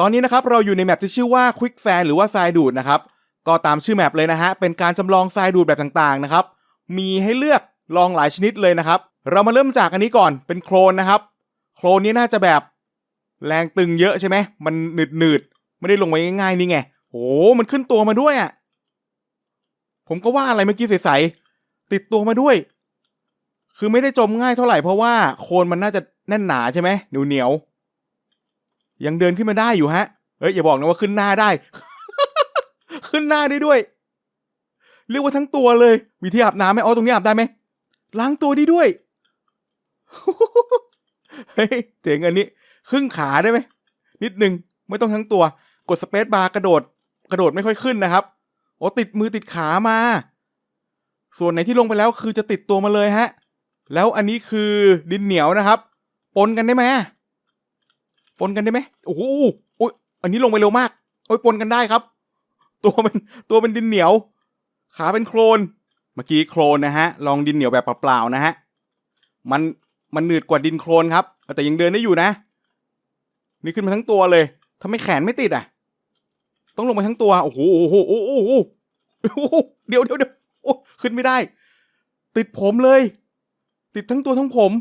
ตอนนี้นะครับเราอยู่ในแมปที่ชื่อว่า Quick Sand หรือว่าทรายดูดนะครับก็ตามชื่อแมปเลยนะฮะเป็นการจำลองทรายดูดแบบต่างๆนะครับมีให้เลือกลองหลายชนิดเลยนะครับ เรามาเริ่มจากอันนี้ก่อนเป็นโคลนนะครับ โคลนนี้น่าจะแบบแรงตึงเยอะใช่ไหมมันหนืดหนืดๆไม่ได้ลงไปง่ายๆนี่ไงโอ้มันขึ้นตัวมาด้วยอะผมก็ว่าอะไรเมื่อกี้ใสๆติดตัวมาด้วย คือไม่ได้จมง่ายเท่าไหร่เพราะว่าโคลนมันน่าจะแน่นหนาใช่ไหมเหนียวเหนียว ยังเดินขึ้นมาได้อยู่ฮะ เอ้ยอย่าบอกนะว่าขึ้นหน้าได้ ขึ้นหน้าได้ด้วย เรียกว่าทั้งตัวเลย มีที่อาบน้ำไหมอ๋อตรงนี้อาบได้ไหมล้างตัวได้ด้วย เฮ้ยเจ๋งอันนี้ ครึ่งขาได้ไหมนิดนึงไม่ต้องทั้งตัว กดสเปซบาร์กระโดด กระโดดไม่ค่อยขึ้นนะครับโอ้ติดมือติดขามา ส่วนไหนที่ลงไปแล้วคือจะติดตัวมาเลยฮะ แล้วอันนี้คือดินเหนียวนะครับ ปนกันได้ไหม ปนกันได้ไหมโอ้โหโอ้ยอันนี้ลงไปเร็วมากโอ้ยปนกันได้ครับ ตัวมันตัวเป็นดินเหนียว ขาเป็นโครนเมื่อกี้โครนนะฮะ ลองดินเหนียวแบบเปล่าๆนะฮะมันมันหนืดกว่าดินโครนครับแต่ยังเดินได้อยู่นะ นี่ขึ้นมาทั้งตัวเลยทำไมแขนไม่ติดอะ ต้องลงมาทั้งตัวโอ้โหโอ้โหโอ้โหโอ้โหโอ้โหเดี๋ยวเดี๋ยวเดี๋ยวโอ้ขึ้นไม่ได้ ติดผมเลย ติดทั้งตัวทั้งผม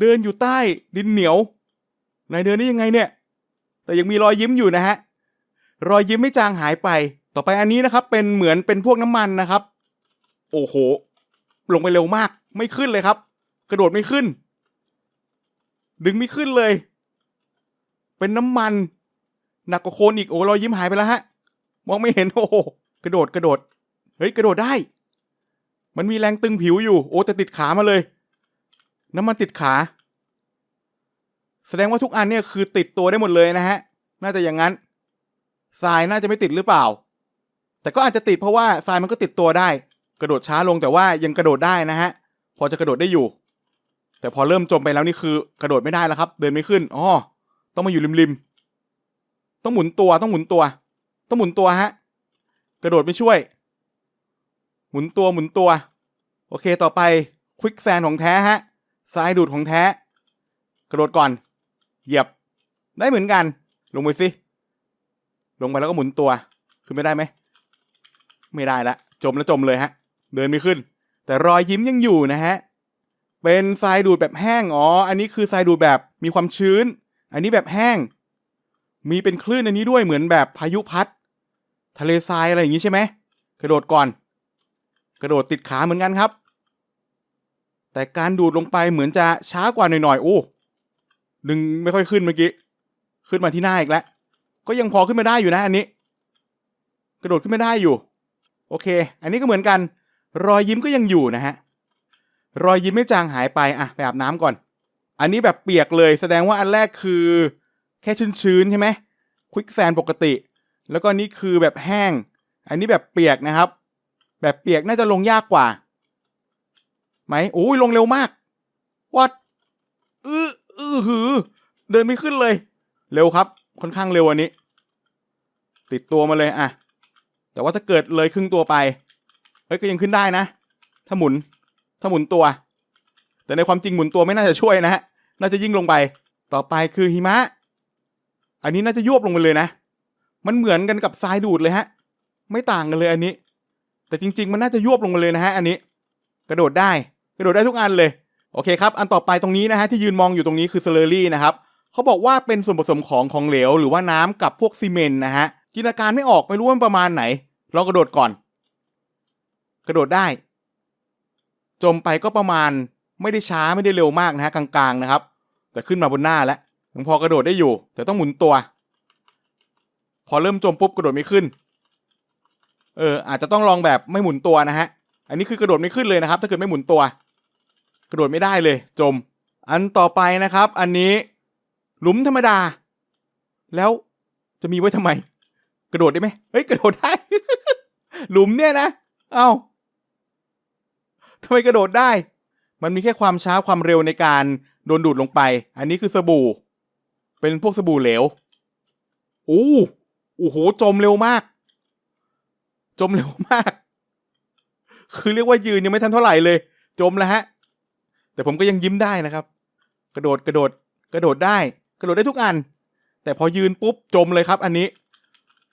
เดินอยู่ใต้ดินเหนียว นายเดินได้ยังไงเนี่ย แต่ยังมีรอยยิ้มอยู่นะฮะ รอยยิ้มไม่จางหายไป ต่อไปอันนี้นะครับ เป็นเหมือนเป็นพวกน้ำมันนะครับ โอ้โห ลงไปเร็วมาก ไม่ขึ้นเลยครับ กระโดดไม่ขึ้น ดึงไม่ขึ้นเลย เป็นน้ำมัน หนักกว่าโคลนอีก โอ้รอยยิ้มหายไปแล้วฮะ มองไม่เห็น โอ้โห กระโดด กระโดด เฮ้ย กระโดดได้ มันมีแรงตึงผิวอยู่ โอ้แต่ติดขามาเลย น้ำมันติดขา แสดงว่าทุกอันเนี่ยคือติดตัวได้หมดเลยนะฮะ น่าจะอย่างนั้น ทรายน่าจะไม่ติดหรือเปล่า แต่ก็อาจจะติดเพราะว่าทรายมันก็ติดตัวได้ กระโดดช้าลงแต่ว่ายังกระโดดได้นะฮะ พอจะกระโดดได้อยู่ แต่พอเริ่มจมไปแล้วนี่คือกระโดดไม่ได้แล้วครับ เดินไม่ขึ้น อ๋อ ต้องมาอยู่ริมๆ ต้องหมุนตัวต้องหมุนตัว ต้องหมุนตัวฮะ กระโดดไม่ช่วย หมุนตัวหมุนตัว โอเคต่อไปควิกแซนของแท้ฮะทรายดูดของแท้ กระโดดก่อน เหยียบ ได้เหมือนกัน ลงไปสิ ลงไปแล้วก็หมุนตัว ขึ้นไม่ได้ไหม ไม่ได้ละ จมแล้วจมเลยฮะ เดินไม่ขึ้น แต่รอยยิ้มยังอยู่นะฮะ เป็นทรายดูดแบบแห้ง อ๋อ อันนี้คือทรายดูดแบบมีความชื้น อันนี้แบบแห้ง มีเป็นคลื่นอันนี้ด้วยเหมือนแบบพายุพัด ทะเลทรายอะไรอย่างนี้ใช่ไหม กระโดดก่อน กระโดดติดขาเหมือนกันครับแต่การดูดลงไปเหมือนจะช้ากว่าหน่อยๆ โอ้ ดึงไม่ค่อยขึ้นเมื่อกี้ ขึ้นมาที่หน้าอีกแล้ว ก็ยังพอขึ้นมาได้อยู่นะอันนี้ กระโดดขึ้นไม่ได้อยู่ โอเค อันนี้ก็เหมือนกัน รอยยิ้มก็ยังอยู่นะฮะ รอยยิ้มไม่จางหายไป อะ ไปอาบน้ำก่อน อันนี้แบบเปียกเลย แสดงว่าอันแรกคือ แค่ชื้นๆใช่ไหมควิกแซนปกติ แล้วก็นนี้คือแบบแห้ง อันนี้แบบเปียกนะครับ แบบเปียกน่าจะลงยากกว่า ไหมโอ้ยลงเร็วมากวัดอือ อือหือ เดินไม่ขึ้นเลย เร็วครับ ค่อนข้างเร็วอันนี้ ติดตัวมาเลยอะ แต่ว่าถ้าเกิดเลยครึ่งตัวไป เฮ้ยก็ยังขึ้นได้นะ ถ้าหมุน ถ้าหมุนตัว แต่ในความจริงหมุนตัวไม่น่าจะช่วยนะฮะ น่าจะยิ่งลงไป ต่อไปคือหิมะ อันนี้น่าจะยวบลงไปเลยนะ มันเหมือนกันกับทรายดูดเลยฮะ ไม่ต่างกันเลยอันนี้ แต่จริง ๆ มันน่าจะยวบลงมาเลยนะฮะ อันนี้ กระโดดได้ กระโดดได้ทุกอันเลย โอเคครับ อันต่อไปตรงนี้นะฮะที่ยืนมองอยู่ตรงนี้คือเซเลอรี่นะครับเขาบอกว่าเป็นส่วนผสมของของเหลวหรือว่าน้ำกับพวกซีเมนต์นะฮะจินตนาการไม่ออกไม่รู้ว่ามันประมาณไหนลองกระโดดก่อน กระโดดได้ จมไปก็ประมาณไม่ได้ช้าไม่ได้เร็วมากนะฮะกลางๆนะครับ แต่ขึ้นมาบนหน้าแล้วยังพอกระโดดได้อยู่ แต่ต้องหมุนตัว พอเริ่มจมปุ๊บกระโดดไม่ขึ้น เอออาจจะต้องลองแบบไม่หมุนตัวนะฮะอันนี้คือกระโดดไม่ขึ้นเลยนะครับ ถ้าเกิดไม่หมุนตัว กระโดดไม่ได้เลย จม อันต่อไปนะครับ อันนี้หลุมธรรมดา แล้วจะมีไว้ทำไม กระโดดได้ไหมเฮ้ยกระโดดได้ หลุมเนี่ยนะ เอ้าทำไมกระโดดได้ มันมีแค่ความช้าความเร็วในการโดนดูดลงไป อันนี้คือสบู่ เป็นพวกสบู่เหลวโอ้โอ้โห จมเร็วมาก จมเร็วมาก คือเรียกว่ายืนยังไม่ทันเท่าไหร่เลย จมแล้วฮะ แต่ผมก็ยังยิ้มได้นะครับ กระโดดกระโดดกระโดดได้ กระโดดได้ทุกอัน แต่พอยืนปุ๊บจมเลยครับ อันนี้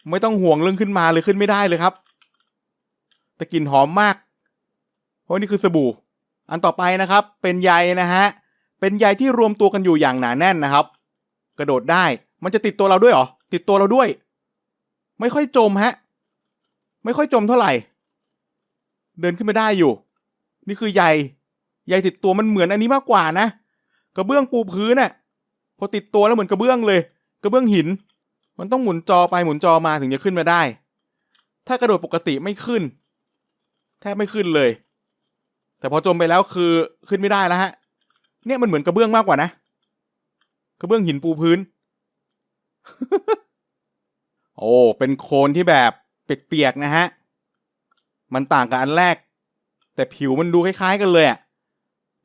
ไม่ต้องห่วงเรื่องขึ้นมาเลยขึ้นไม่ได้เลยครับ แต่กลิ่นหอมมาก เพราะนี่คือสบู่ อันต่อไปนะครับ เป็นใยนะฮะ เป็นใยที่รวมตัวกันอยู่อย่างหนาแน่นนะครับ กระโดดได้ มันจะติดตัวเราด้วยเหรอ ติดตัวเราด้วย ไม่ค่อยจมฮะ ไม่ค่อยจมเท่าไหร่ เดินขึ้นไม่ได้อยู่ นี่คือใย ใยติดตัวมันเหมือนอันนี้มากกว่านะกระเบื้องปูพื้นน่ะพอติดตัวแล้วเหมือนกระเบื้องเลย กระเบื้องหิน มันต้องหมุนจอไปหมุนจอมาถึงจะขึ้นมาได้ ถ้ากระโดดปกติไม่ขึ้นแทบไม่ขึ้นเลย แต่พอจมไปแล้วคือขึ้นไม่ได้แล้วฮะ เนี่ยมันเหมือนกระเบื้องมากกว่านะกระเบื้องหินปูพื้น โอ้เป็นโคลนที่แบบเปียกๆนะฮะ มันต่างกับอันแรก แต่ผิวมันดูคล้ายๆกันเลยอะ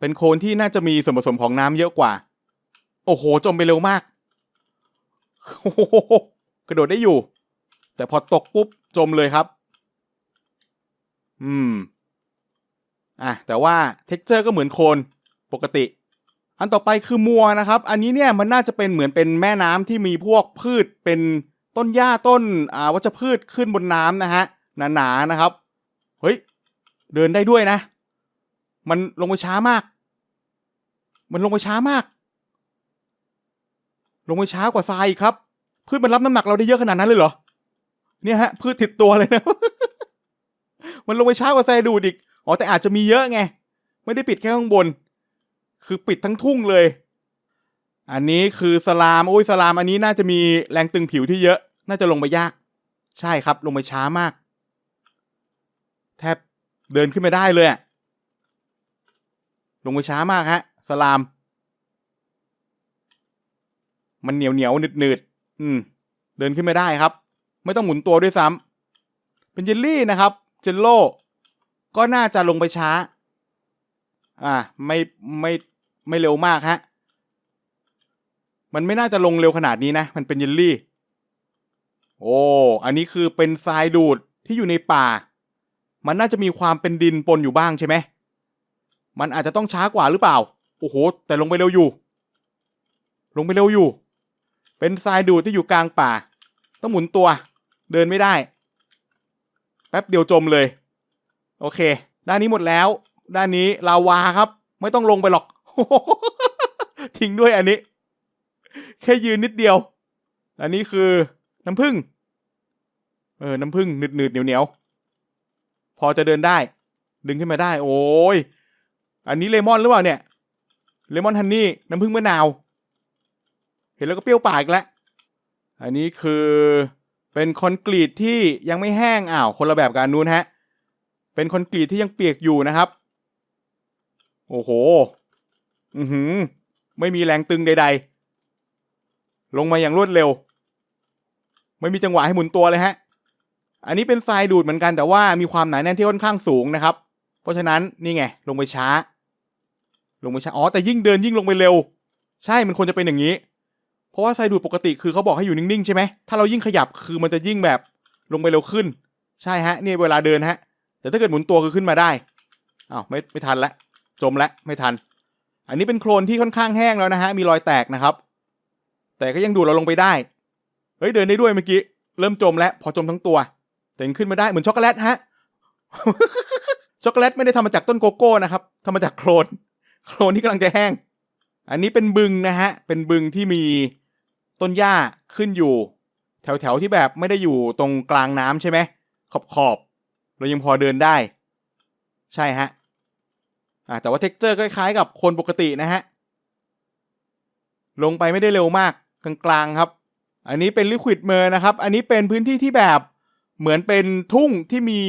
เป็นโคลนที่น่าจะมีส่วนผสมของน้ำเยอะกว่า โอ้โห จมไปเร็วมาก โอ้โห กระโดดได้อยู่ แต่พอตกปุ๊บ จมเลยครับ อืม อะ แต่ว่าเท็กเจอร์ก็เหมือนโคลนปกติ อันต่อไปคือมัวนะครับ อันนี้เนี่ยมันน่าจะเป็นเหมือนเป็นแม่น้ำที่มีพวกพืชเป็นต้นหญ้าต้น อ่าวัชพืชขึ้นบนน้ำนะฮะ หนาๆนะครับ เฮ้ย เดินได้ด้วยนะ มันลงไปช้ามาก มันลงไปช้ามาก ลงไปช้ากว่าทรายครับ พืชมันรับน้ำหนักเราได้เยอะขนาดนั้นเลยเหรอ เนี่ยฮะ พืชติดตัวเลยนะ มันลงไปช้ากว่าทรายดูดอีก อ๋อแต่อาจจะมีเยอะไง ไม่ได้ปิดแค่ข้างบน คือปิดทั้งทุ่งเลย อันนี้คือสลาม โอ้ยสลาม อันนี้น่าจะมีแรงตึงผิวที่เยอะ น่าจะลงไปยาก ใช่ครับ ลงไปช้ามาก แทบเดินขึ้นไม่ได้เลยอะ ลงไปช้ามากฮะ สลาม มันเหนียวเหนียวหนืดหนืดอืม เดินขึ้นไม่ได้ครับ ไม่ต้องหมุนตัวด้วยซ้ำเป็นเจลลี่นะครับ เจลโล่ก็น่าจะลงไปช้า อ่า ไม่ไม่ไม่เร็วมากฮะ มันไม่น่าจะลงเร็วขนาดนี้นะ มันเป็นเยลลี่ โอ้ อันนี้คือเป็นทรายดูดที่อยู่ในป่า มันน่าจะมีความเป็นดินปนอยู่บ้างใช่ไหม มันอาจจะต้องช้ากว่าหรือเปล่า โอ้โห แต่ลงไปเร็วอยู่ ลงไปเร็วอยู่ เป็นทรายดูดที่อยู่กลางป่า ต้องหมุนตัว เดินไม่ได้ แป๊บเดียวจมเลย โอเค ด้านนี้หมดแล้ว ด้านนี้ลาวาครับ ไม่ต้องลงไปหรอก ทิ้งด้วยอันนี้ แค่ยืนนิดเดียว อันนี้คือน้ำผึ้ง เออ น้ำผึ้งหนืดหนืดเหนียวเหนียวๆ พอจะเดินได้ ดึงขึ้นมาได้ โอ้ย อันนี้เลมอนหรือเปล่าเนี่ย เลมอนฮันนี่น้ำผึ้งมะนาว เห็นแล้วก็เปรี้ยวปากแล้ว อันนี้คือเป็นคอนกรีตที่ยังไม่แห้งอ้าวคนละแบบกันนู้นฮะ เป็นคอนกรีตที่ยังเปียกอยู่นะครับ โอ้โห อือหือ ไม่มีแรงตึงใด ๆ ลงมาอย่างรวดเร็ว ไม่มีจังหวะให้หมุนตัวเลยฮะ อันนี้เป็นทรายดูดเหมือนกันแต่ว่ามีความหนาแน่นที่ค่อนข้างสูงนะครับ เพราะฉะนั้นนี่ไงลงไปช้า ลงไปช้าอ๋อแต่ยิ่งเดินยิ่งลงไปเร็ว ใช่มันควรจะเป็นอย่างนี้ เพราะว่าทรายดูดปกติคือเขาบอกให้อยู่นิ่งๆใช่ไหมถ้าเรายิ่งขยับคือมันจะยิ่งแบบลงไปเร็วขึ้น ใช่ฮะนี่เวลาเดินฮะ แต่ถ้าเกิดหมุนตัวคือขึ้นมาได้อ้าวไม่ไม่ทันละจมละไม่ทัน อันนี้เป็นโคลนที่ค่อนข้างแห้งแล้วนะฮะมีรอยแตกนะครับ แต่ก็ยังดูดเราลงไปได้เฮ้ยเดินได้ด้วยเมื่อกี้เริ่มจมแล้วพอจมทั้งตัว แต่ยังขึ้นมาได้เหมือนช็อกโกแลตฮะช็อกโกแลตไม่ได้ทำมาจากต้นโกโก้นะครับทำมาจากโคลน โคลนที่กำลังจะแห้ง อันนี้เป็นบึงนะฮะ เป็นบึงที่มีต้นหญ้าขึ้นอยู่ แถวๆที่แบบไม่ได้อยู่ตรงกลางน้ำใช่ไหม ขอบขอบๆเรายังพอเดินได้ ใช่ฮะอ่าแต่ว่าเท็กเจอร์คล้ายๆ กับคนปกตินะฮะ ลงไปไม่ได้เร็วมากกลางๆครับ อันนี้เป็นลิควิดเมอร์นะครับ อันนี้เป็นพื้นที่ที่แบบเหมือนเป็นทุ่งที่มี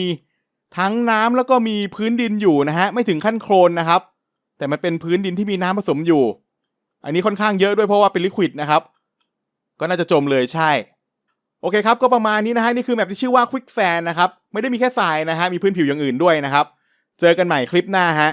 ทั้งน้ำแล้วก็มีพื้นดินอยู่นะฮะ ไม่ถึงขั้นโคลนนะครับ แต่มันเป็นพื้นดินที่มีน้ำผสมอยู่ อันนี้ค่อนข้างเยอะด้วยเพราะว่าเป็นลิควิดนะครับ ก็น่าจะจมเลยใช่ โอเคครับ ก็ประมาณนี้นะฮะนี่คือแมปที่ชื่อว่าควิกแซนนะครับ ไม่ได้มีแค่ทรายนะฮะมีพื้นผิวอย่างอื่นด้วยนะครับ เจอกันใหม่คลิปหน้าฮะ